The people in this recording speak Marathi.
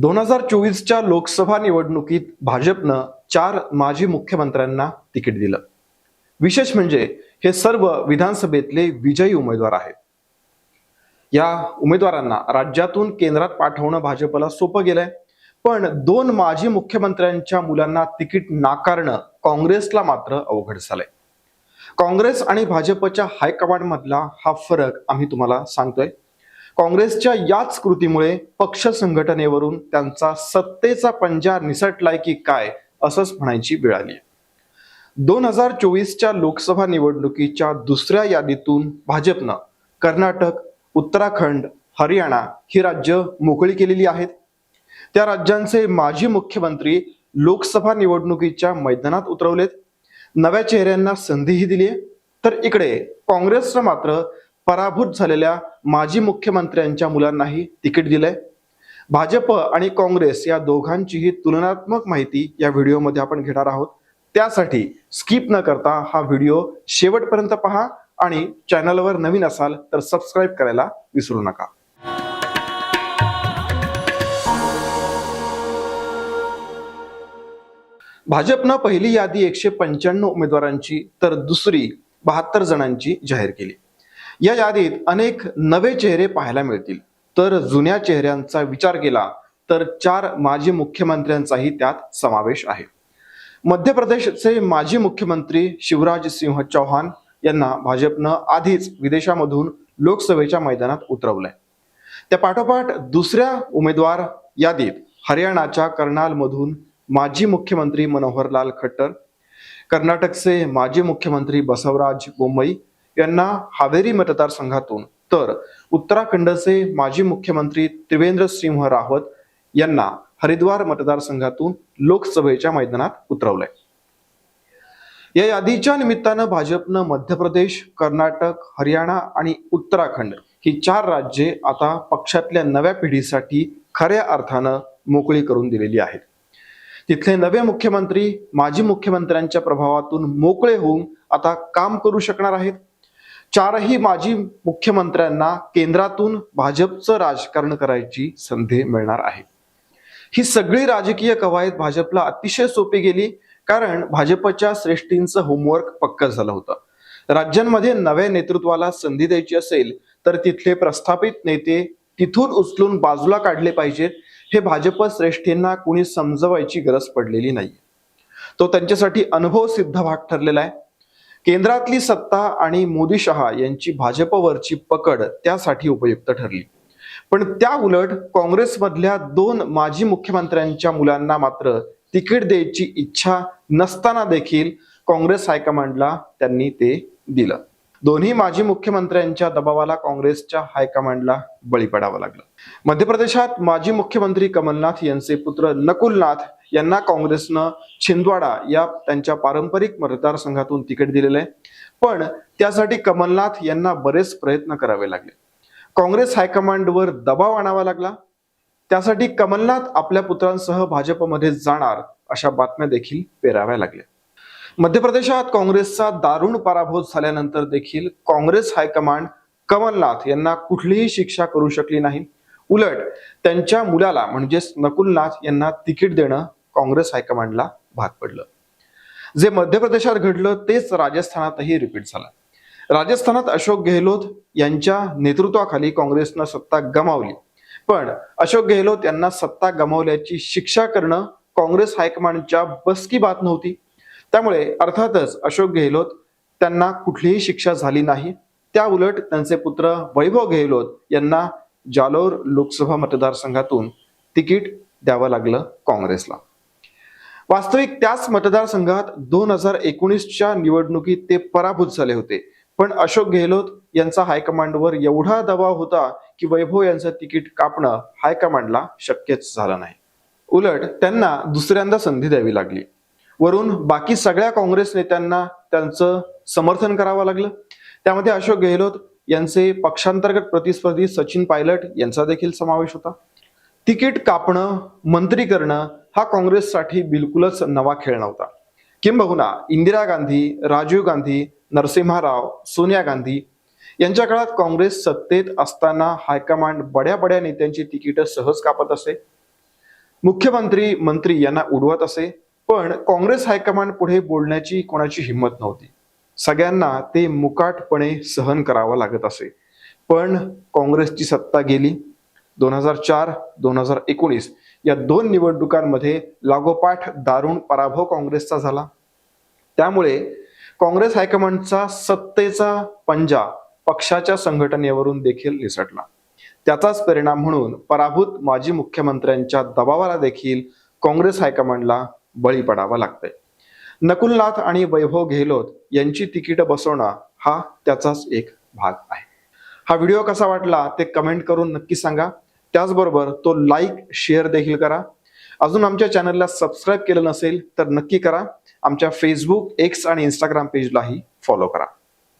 दोन हजार चोवीसच्या लोकसभा निवडणुकीत भाजपनं चार माजी मुख्यमंत्र्यांना तिकीट दिलं. विशेष म्हणजे हे सर्व विधानसभेतले विजयी उमेदवार आहेत. या उमेदवारांना राज्यातून केंद्रात पाठवणं भाजपला सोपं गेलंय. पण दोन माजी मुख्यमंत्र्यांच्या मुलांना तिकीट नाकारणं काँग्रेसला मात्र अवघड झालंय. काँग्रेस आणि भाजपच्या हायकमांडमधला हा फरक आम्ही तुम्हाला सांगतोय. काँग्रेसच्या याच कृतीमुळे पक्ष संघटनेवरून त्यांचा सत्तेचा पंजा निसटलाय की काय असंच म्हणायची वेळ आली दोन हजार चोवीसच्या लोकसभा निवडणुकीच्या दुसऱ्या यादीतून भाजपनं कर्नाटक उत्तराखंड हरियाणा ही राज्य मोकळी केलेली आहेत. त्या राज्यांचे माजी मुख्यमंत्री लोकसभा निवडणुकीच्या मैदानात उतरवलेत. नव्या चेहऱ्यांना संधीही दिली आहे तर इकडे काँग्रेसनं मात्र पराभूत झालेल्या माजी मुख्यमंत्र्यांच्या मुलांनाही तिकीट दिलंय. भाजप आणि काँग्रेस या दोघांचीही तुलनात्मक माहिती या व्हिडिओमध्ये आपण घेणार आहोत. त्यासाठी स्किप न करता हा व्हिडिओ शेवटपर्यंत पहा आणि चॅनलवर नवीन असाल तर सबस्क्राईब करायला विसरू नका. भाजपनं पहिली यादी एकशे पंच्याण्णव उमेदवारांची तर दुसरी बहात्तर जणांची जाहीर केली. या यादीत अनेक नवे चेहरे पाहायला मिळतील. तर जुन्या चेहऱ्यांचा विचार केला तर चार माजी मुख्यमंत्र्यांचाही त्यात समावेश आहे. मध्य प्रदेशचे माजी मुख्यमंत्री शिवराज सिंह चौहान यांना भाजपनं आधीच विदेशामधून लोकसभेच्या मैदानात उतरवलंय. त्या पाठोपाठ दुसऱ्या उमेदवार यादीत हरियाणाच्या कर्नालमधून माजी मुख्यमंत्री मनोहरलाल खट्टर कर्नाटकचे माजी मुख्यमंत्री बसवराज बोंबई यांना हावेरी मतदारसंघातून तर उत्तराखंडचे माजी मुख्यमंत्री त्रिवेंद्र सिंह रावत यांना हरिद्वार मतदारसंघातून लोकसभेच्या मैदानात उतरवलंय. या यादीच्या निमित्तानं भाजपनं मध्य प्रदेश कर्नाटक हरियाणा आणि उत्तराखंड ही चार राज्ये आता पक्षातल्या नव्या पिढीसाठी खऱ्या अर्थानं मोकळी करून दिलेली आहेत. तिथले नवे मुख्यमंत्री माजी मुख्यमंत्र्यांच्या प्रभावातून मोकळे होऊन आता काम करू शकणार आहेत. चारही माजी मुख्यमंत्र्यांना केंद्रातून भाजपचं राजकारण करायची संधी मिळणार आहे. ही सगळी राजकीय कवायत भाजपला अतिशय सोपी गेली कारण भाजपच्या श्रेष्ठींचं होमवर्क पक्क झालं होतं. राज्यांमध्ये नव्या नेतृत्वाला संधी द्यायची असेल तर तिथले प्रस्थापित नेते तिथून उचलून बाजूला काढले पाहिजेत हे भाजप श्रेष्ठींना कुणी समजवायची गरज पडलेली नाही तो त्यांच्यासाठी अनुभव सिद्ध भाग ठरलेला आहे. केंद्रातली सत्ता आणि मोदी शहा यांची भाजपवरची पकड त्यासाठी उपयुक्त ठरली. पण त्या उलट काँग्रेसमधल्या दोन माजी मुख्यमंत्र्यांच्या मुलांना मात्र तिकीट द्यायची इच्छा नसताना देखील काँग्रेस हायकमांडला त्यांनी ते दिलं. दोन्ही माजी मुख्यमंत्र्यांच्या दबावाला काँग्रेसच्या हायकमांडला बळी पडावं लागलं. मध्य प्रदेशात माजी मुख्यमंत्री कमलनाथ यांचे पुत्र नकुलनाथ यांना काँग्रेसनं छिंदवाडा या त्यांच्या पारंपरिक मतदारसंघातून तिकीट दिलेलं आहे. पण त्यासाठी कमलनाथ यांना बरेच प्रयत्न करावे लागले. काँग्रेस हायकमांडवर दबाव आणावा लागला. त्यासाठी कमलनाथ आपल्या पुत्रांसह भाजपमध्ये जाणार अशा बातम्या देखील पेराव्या लागल्या. मध्य प्रदेशात काँग्रेसचा दारुण पराभव झाल्यानंतर देखील काँग्रेस हायकमांड कमलनाथ यांना कुठलीही शिक्षा करू शकली नाही. उलट त्यांच्या मुलाला म्हणजेच नकुलनाथ यांना तिकीट देणं काँग्रेस हायकमांडला भाग पडलं. जे मध्य प्रदेशात घडलं तेच राजस्थानातही रिपीट झालं. राजस्थानात अशोक गेहलोत यांच्या नेतृत्वाखाली काँग्रेसनं सत्ता गमावली. पण अशोक गेहलोत यांना सत्ता गमावल्याची शिक्षा करणं काँग्रेस हायकमांडच्या बसकी बात नव्हती. त्यामुळे अर्थातच अशोक गेहलोत त्यांना कुठलीही शिक्षा झाली नाही. त्या उलट त्यांचे पुत्र वैभव गेहलोत यांना जालोर लोकसभा मतदारसंघातून तिकीट द्यावं लागलं काँग्रेसला. वास्तविक त्याच मतदारसंघात दोन हजार एकोणीसच्या निवडणुकीत ते पराभूत झाले होते. पण अशोक गेहलोत यांचा हायकमांडवर एवढा दबाव होता की वैभव यांचं तिकीट कापणं हायकमांडला शक्यच झालं नाही. उलट त्यांना दुसऱ्यांदा संधी द्यावी लागली. वरून बाकी सगळ्या काँग्रेस नेत्यांना त्यांचं समर्थन करावं लागलं. त्यामध्ये अशोक गेहलोत यांचे पक्षांतर्गत प्रतिस्पर्धी सचिन पायलट यांचा देखील समावेश होता. तिकीट कापणं मंत्री करणं हा काँग्रेससाठी बिलकुलच नवा खेळ नव्हता. किंबहुना इंदिरा गांधी राजीव गांधी नरसिम्हा राव सोनिया गांधी यांच्या काळात काँग्रेस सत्तेत असताना हायकमांड बड्या बड्या नेत्यांची तिकीट सहज कापत असे. मुख्यमंत्री मंत्री यांना उडवत असे पण काँग्रेस हायकमांड पुढे बोलण्याची कोणाची हिंमत नव्हती. सगळ्यांना ते मुकाटपणे सहन करावं लागत असे. पण काँग्रेसची सत्ता गेली. दोन हजार चार दोन हजार एकोणीस या दोन निवडणुकांमध्ये लागोपाठ दारुण पराभव काँग्रेसचा झाला. त्यामुळे काँग्रेस हायकमांडचा सत्तेचा पंजा पक्षाच्या संघटनेवरून देखील निसटला. त्याचाच परिणाम म्हणून पराभूत माजी मुख्यमंत्र्यांच्या दबावाला देखील काँग्रेस हायकमांडला बळी पडावा लागतंय. नकुलनाथ आणि वैभव गेहलोत यांची तिकीट बसवणं हा त्याचाच एक भाग आहे. हा व्हिडिओ कसा वाटला ते कमेंट करून नक्की सांगा. त्याचबरोबर तो लाईक शेअर देखील करा. अजून आमच्या चॅनलला सबस्क्राईब केलं नसेल तर नक्की करा. आमच्या फेसबुक एक्स आणि इंस्टाग्राम पेजलाही फॉलो करा.